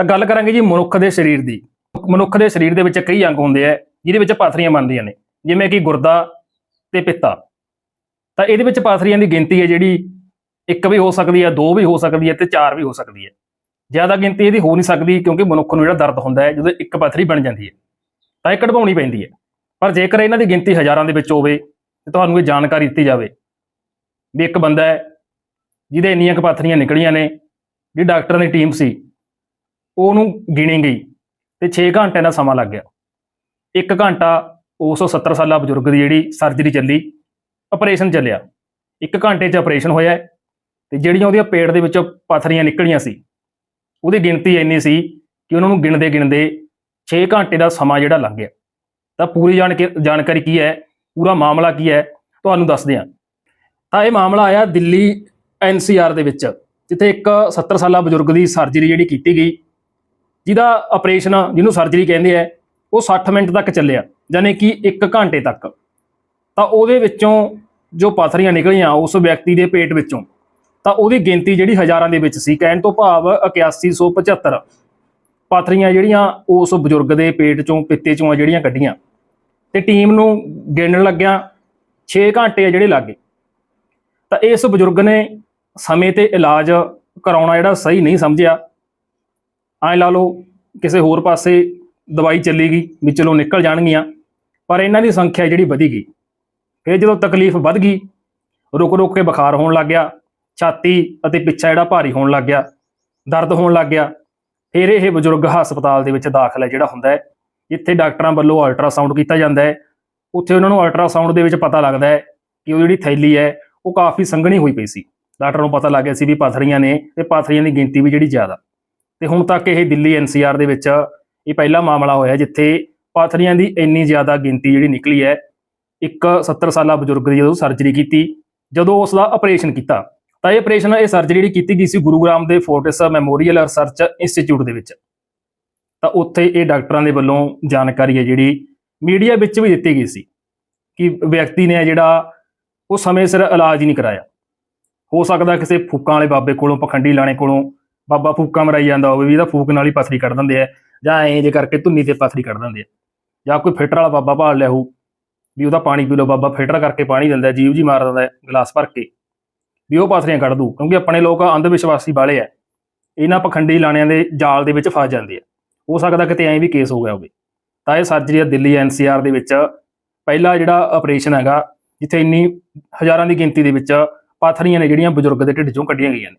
ਤਾਂ ਗੱਲ ਕਰਾਂਗੇ ਜੀ ਮਨੁੱਖ ਦੇ ਸਰੀਰ ਦੀ। ਮਨੁੱਖ ਦੇ ਸਰੀਰ ਦੇ ਵਿੱਚ ਕਈ ਅੰਗ ਹੁੰਦੇ ਆ, ਜਿਹਦੇ ਵਿੱਚ ਪਾਥਰੀਆਂ ਬਣਦੀਆਂ ਨੇ। ਜਿਵੇਂ ਕਿ ਗੁਰਦਾ ਤੇ ਪਿੱਤਾ। ਤਾਂ ਇਹਦੇ ਵਿੱਚ ਪਾਥਰੀਆਂ ਦੀ ਗਿਣਤੀ ਹੈ ਜਿਹੜੀ ਇੱਕ ਵੀ ਹੋ ਸਕਦੀ ਹੈ ਦੋ ਵੀ ਹੋ ਸਕਦੀ ਹੈ ਤੇ ਚਾਰ ਵੀ ਹੋ ਸਕਦੀ ਹੈ ਜ਼ਿਆਦਾ ਗਿਣਤੀ ਇਹਦੀ ਹੋ ਨਹੀਂ ਸਕਦੀ ਕਿਉਂਕਿ ਮਨੁੱਖ ਨੂੰ ਜਿਹੜਾ ਦਰਦ ਹੁੰਦਾ ਹੈ, ਜਦੋਂ ਇੱਕ ਪਾਥਰੀ ਬਣ ਜਾਂਦੀ ਹੈ, ਤਾਂ ਇਹ ਕਢਵਾਉਣੀ ਪੈਂਦੀ ਹੈ। ਪਰ ਜੇਕਰ ਇਹਨਾਂ ਦੀ ਗਿਣਤੀ ਹਜ਼ਾਰਾਂ ਦੇ ਵਿੱਚ ਹੋਵੇ, ਤੇ ਤੁਹਾਨੂੰ ਇਹ ਜਾਣਕਾਰੀ ਦਿੱਤੀ ਜਾਵੇ ਵੀ ਇੱਕ ਬੰਦਾ ਹੈ ਜਿਹਦੇ ਇੰਨੀਆਂ ਕੁ ਪਾਥਰੀਆਂ ਨਿਕਲੀਆਂ ਨੇ, ਜਿਹੜੀ ਡਾਕਟਰਾਂ ਦੀ ਟੀਮ ਸੀ ਉਹਨੂੰ ਗਿਣੀ ਗਈ ਤੇ 6 ਘੰਟੇ ਦਾ ਸਮਾਂ ਲੱਗ ਗਿਆ। 1 ਘੰਟਾ ਉਸ 70 ਸਾਲਾ ਬਜ਼ੁਰਗ ਦੀ ਜਿਹੜੀ ਸਰਜਰੀ ਚੱਲੀ ਆਪਰੇਸ਼ਨ ਚੱਲਿਆ। 1 ਘੰਟੇ 'ਚ ਆਪਰੇਸ਼ਨ ਹੋਇਆ ਹੈ ਤੇ ਜਿਹੜੀਆਂ ਉਹਦੀਆਂ ਪੇਟ ਦੇ ਵਿੱਚੋਂ ਪਾਥਰੀਆਂ ਨਿਕਲੀਆਂ ਸੀ, ਉਹਦੀ ਗਿਣਤੀ ਇੰਨੀ ਸੀ ਕਿ ਉਹਨਾਂ ਨੂੰ ਗਿਣਦੇ ਗਿਣਦੇ 6 ਘੰਟੇ ਦਾ ਸਮਾਂ ਜਿਹੜਾ ਲੰਘ ਗਿਆ। ਤਾਂ ਪੂਰੀ ਜਾਣਕ- ਜਾਣਕਾਰੀ ਕੀ ਹੈ, ਪੂਰਾ ਮਾਮਲਾ ਕੀ ਹੈ, ਤੁਹਾਨੂੰ ਦੱਸਦੇ ਹਾਂ। ਤਾਂ ਇਹ ਮਾਮਲਾ ਆਇਆ ਦਿੱਲੀ ਐਨਸੀਆਰ ਦੇ ਵਿੱਚ, ਜਿੱਥੇ ਇੱਕ 70 ਸਾਲਾ ਬਜ਼ੁਰਗ ਦੀ ਸਰਜਰੀ ਜਿਹੜੀ ਕੀਤੀ ਗਈ ਜਿਹਦਾ ਆਪਰੇਸ਼ਨ ਜਿਹਨੂੰ ਸਰਜਰੀ ਕਹਿੰਦੇ ਆ, ਉਹ 60 ਮਿੰਟ ਤੱਕ ਚੱਲਿਆ ਯਾਨੀ ਕਿ 1 ਘੰਟੇ ਤੱਕ। ਤਾਂ ਉਹਦੇ ਵਿੱਚੋਂ ਜੋ ਪਾਥਰੀਆਂ ਨਿਕਲੀਆਂ ਉਸ ਵਿਅਕਤੀ ਦੇ ਪੇਟ ਵਿੱਚੋਂ, ਤਾਂ ਉਹਦੀ ਗਿਣਤੀ ਜਿਹੜੀ ਹਜ਼ਾਰਾਂ ਦੇ ਵਿੱਚ ਸੀ, ਕਹਿਣ ਤੋਂ ਭਾਵ 8175 ਪਾਥਰੀਆਂ ਜਿਹੜੀਆਂ, ਉਸ ਬਜ਼ੁਰਗ ਦੇ ਪੇਟ ਚੋਂ, ਪਿੱਤੇ ਚੋਂ ਆ ਜਿਹੜੀਆਂ ਕੱਢੀਆਂ। ਤੇ ਟੀਮ ਨੂੰ ਗਿਣਨ ਲੱਗਿਆ 6 ਘੰਟੇ ਆ ਜਿਹੜੇ ਲੱਗੇ। ਤਾਂ ਇਸ ਬਜ਼ੁਰਗ ਨੇ ਸਮੇਂ ਤੇ ਇਲਾਜ ਕਰਾਉਣਾ ਜਿਹੜਾ ਸਹੀ ਨਹੀਂ ਸਮਝਿਆ ਐ ਲਾ ਲਓ ਕਿਸੇ ਹੋਰ ਪਾਸੇ ਦਵਾਈ ਚੱਲੀ ਗਈ ਵੀ ਚਲੋ ਨਿਕਲ ਜਾਣਗੀਆਂ, ਪਰ ਇਹਨਾਂ ਦੀ ਸੰਖਿਆ ਜਿਹੜੀ ਵਧੀ ਗਈ। ਫਿਰ ਜਦੋਂ ਤਕਲੀਫ ਵੱਧ ਗਈ, ਰੁਕ ਰੁਕ ਕੇ ਬੁਖਾਰ ਹੋਣ ਲੱਗ ਗਿਆ, ਛਾਤੀ ਅਤੇ ਪਿੱਛਾ ਜਿਹੜਾ ਭਾਰੀ ਹੋਣ ਲੱਗ ਗਿਆ, ਦਰਦ ਹੋਣ ਲੱਗ ਗਿਆ। ਫਿਰ ਇਹ ਬਜ਼ੁਰਗ ਹਸਪਤਾਲ ਦੇ ਵਿੱਚ ਦਾਖਲ ਹੈ, ਜਿਹੜਾ ਹੁੰਦਾ ਹੈ, ਜਿੱਥੇ ਡਾਕਟਰਾਂ ਵੱਲੋਂ ਅਲਟਰਾਸਾਊਂਡ ਕੀਤਾ ਜਾਂਦਾ ਹੈ। ਉੱਥੇ ਉਹਨਾਂ ਨੂੰ ਅਲਟਰਾਸਾਊਂਡ ਦੇ ਵਿੱਚ ਪਤਾ ਲੱਗਦਾ ਹੈ ਕਿ ਉਹ ਜਿਹੜੀ ਥੈਲੀ ਹੈ, ਉਹ ਕਾਫੀ ਸੰਘਣੀ ਹੋਈ ਪਈ ਸੀ। ਡਾਕਟਰ ਨੂੰ ਪਤਾ ਲੱਗ ਗਿਆ ਸੀ ਵੀ ਪਾਥਰੀਆਂ ਨੇ, ਤੇ ਪਾਥਰੀਆਂ ਦੀ ਗਿਣਤੀ ਵੀ ਜਿਹੜੀ ਜ਼ਿਆਦਾ। ਤੇ ਹੁਣ ਤੱਕ ਇਹ ਦਿੱਲੀ ਐਨਸੀਆਰ ਦੇ ਵਿੱਚ ਇਹ ਪਹਿਲਾ ਮਾਮਲਾ ਹੋਇਆ ਜਿੱਥੇ ਪਾਥਰੀਆਂ ਦੀ ਇੰਨੀ ਜ਼ਿਆਦਾ ਗਿਣਤੀ ਜਿਹੜੀ ਨਿਕਲੀ ਹੈ, ਇੱਕ 70 ਸਾਲਾ ਬਜ਼ੁਰਗ ਦੀ ਜਦੋਂ ਸਰਜਰੀ ਕੀਤੀ, ਜਦੋਂ ਉਸ ਦਾ ਆਪਰੇਸ਼ਨ ਕੀਤਾ, ਤਾਂ ਇਹ ਆਪਰੇਸ਼ਨ ਇਹ ਸਰਜਰੀ ਜਿਹੜੀ ਕੀਤੀ ਗਈ ਸੀ ਗੁਰੂਗ੍ਰਾਮ ਦੇ ਫੋਰਟਿਸ ਮੈਮੋਰੀਅਲ ਰਿਸਰਚ ਇੰਸਟੀਚਿਊਟ ਦੇ ਵਿੱਚ। ਤਾਂ ਉੱਥੇ ਇਹ ਡਾਕਟਰਾਂ ਦੇ ਵੱਲੋਂ ਜਾਣਕਾਰੀ ਹੈ ਜਿਹੜੀ ਮੀਡੀਆ ਵਿੱਚ ਵੀ ਦਿੱਤੀ ਗਈ ਸੀ ਕਿ ਵਿਅਕਤੀ ਨੇ ਜਿਹੜਾ ਉਹ ਸਮੇਂ ਸਿਰ ਇਲਾਜ ਹੀ ਨਹੀਂ ਕਰਾਇਆ। ਹੋ ਸਕਦਾ ਕਿਸੇ ਫੂਕਾਂ ਵਾਲੇ ਬਾਬੇ ਕੋਲੋਂ, ਪਖੰਡੀ ਲਾਣੇ ਕੋਲੋਂ ਬਾਬਾ ਫੂਕਾਂ ਮਰਾਈ ਜਾਂਦਾ ਹੋਵੇ ਵੀ ਇਹਦਾ ਫੂਕ ਨਾਲ ਹੀ ਪਥਰੀ ਕੱਢ ਦਿੰਦੇ ਆ, ਜਾਂ ਐਂ ਜੇ ਕਰਕੇ ਧੁੰਨੀ ਤੇ ਪਥਰੀ ਕੱਢ ਦਿੰਦੇ ਆ। ਜਾਂ ਕੋਈ ਫਿਲਟਰ ਵਾਲਾ ਬਾਬਾ ਭਾਲ ਲਿਆ ਹੋਊ, ਵੀ ਉਹਦਾ ਪਾਣੀ ਪੀ ਲਓ, ਬਾਬਾ ਫਿਲਟਰ ਕਰਕੇ ਪਾਣੀ ਦਿੰਦਾ ਜੀਵ ਜੀ ਮਾਰ ਦਿੰਦਾ ਗਲਾਸ ਭਰ ਕੇ। ਵੀ ਉਹ ਪਾਥਰੀਆਂ ਕੱਢ ਦੂ ਕਿਉਂਕਿ ਆਪਣੇ ਲੋਕ ਅੰਧ ਵਿਸ਼ਵਾਸੀ ਵਾਲੇ ਆ। ਇਹਨਾਂ ਪਖੰਡੀ ਲਾਣਿਆਂ ਦੇ ਜਾਲ ਦੇ ਵਿੱਚ ਫਸ ਜਾਂਦੇ ਆ। ਹੋ ਸਕਦਾ ਕਿਤੇ ਐਂ ਵੀ ਕੇਸ ਹੋ ਗਿਆ ਹੋਵੇ। ਤਾਂ ਇਹ ਸਰਜਰੀ ਆ ਦਿੱਲੀ ਐਨਸੀਆਰ ਦੇ ਵਿੱਚ ਪਹਿਲਾ ਜਿਹੜਾ ਆਪਰੇਸ਼ਨ ਹੈਗਾ, ਜਿੱਥੇ ਇੰਨੀ ਹਜ਼ਾਰਾਂ ਦੀ ਗਿਣਤੀ ਦੇ ਵਿੱਚ ਪਾਥਰੀਆਂ ਨੇ ਜਿਹੜੀਆਂ ਬਜ਼ੁਰਗ ਦੇ ਢਿੱਡ ਚੋਂ ਕੱਢੀਆਂ ਗਈਆਂ ਨੇ।